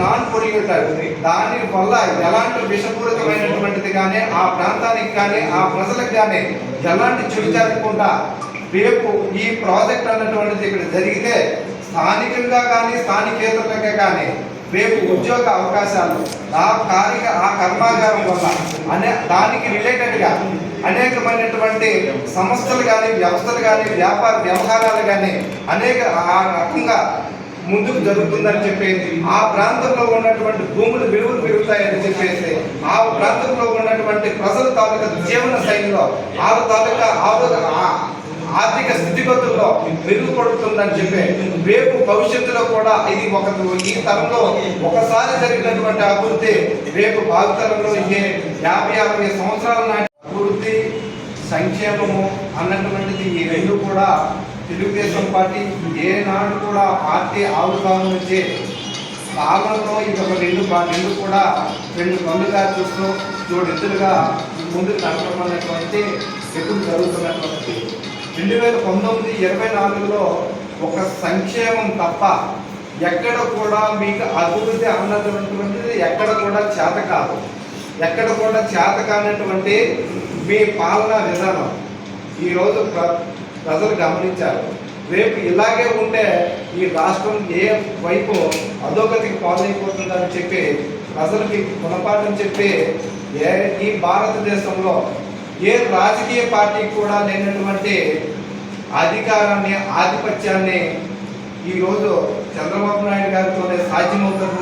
Non polluted దాని వల్ల ఎలాంటి విషపూరితమైనటువంటిది కానీ ఆ ప్రాంతానికి కానీ ఆ ప్రజలకు కానీ ఎలాంటి చెడు జరగకుండా రేపు ఈ ప్రాజెక్ట్ అన్నటువంటిది ఇక్కడ జరిగితే స్థానికంగా కానీ స్థానికేతరంగా కానీ రేపు ఉద్యోగ అవకాశాలు ఆ కార్య ఆ కర్మాగారం వల్ల అనే దానికి రిలేటెడ్గా అనేకమైనటువంటి సంస్థలు కానీ వ్యవస్థలు కానీ వ్యాపార వ్యవహారాలు కానీ అనేక ఆ రకంగా ముందుకు జరుగుతుందని చెప్పేసి ఆ ప్రాంతంలో ఉన్నటువంటి భూములు విలువలు పెరుగుతాయని చెప్పేసి ఆ ప్రాంతంలో ఉన్నటువంటి ప్రజల తాలూకా జీవన శైలిలో ఆ తాలూకా ఆర్థిక స్థితిగతుల్లో మెరుగుపడుతుందని చెప్పి రేపు భవిష్యత్తులో కూడా ఇది ఒక ఈ తరంలో ఒకసారి జరిగినటువంటి అభివృద్ధి రేపు భావితరంలో ఇంకే యాభై అరవై సంవత్సరాల నాటి అభివృద్ధి సంక్షేమము అన్నటువంటిది ఈ రెండు కూడా తెలుగుదేశం పార్టీ ఏనాడు కూడా పార్టీ ఆవిర్భావం నుంచి పాలనలో ఇంకొక రెండు రెండు కూడా రెండు పనులుగా చూస్తూ జోడెద్దులుగా ముందుకు నడపడం అనేటువంటి ఎప్పుడు జరుగుతున్నటువంటి రెండు వేల పంతొమ్మిది ఇరవై నాలుగులో ఒక సంక్షేమం తప్ప ఎక్కడ కూడా మీకు అభివృద్ధి అన్నటువంటిది ఎక్కడ కూడా చేత కాదు. ఎక్కడ కూడా చేత కానటువంటి మీ పాలనా విధానం. ఈరోజు ప్ర- ప్రజలు గమనించారు. రేపు ఇలాగే ఉంటే ఈ రాష్ట్రం ఏ వైపు అధోగతికి పాలైపోతుందని చెప్పి ప్రజలకి గుణపాఠం చెప్పి ఏ ఈ భారతదేశంలో ఏ రాజకీయ పార్టీ కూడా లేనటువంటి అధికారాన్ని ఆధిపత్యాన్ని ఈరోజు చంద్రబాబు నాయుడు గారితోనే సాధ్యమవుతుంది.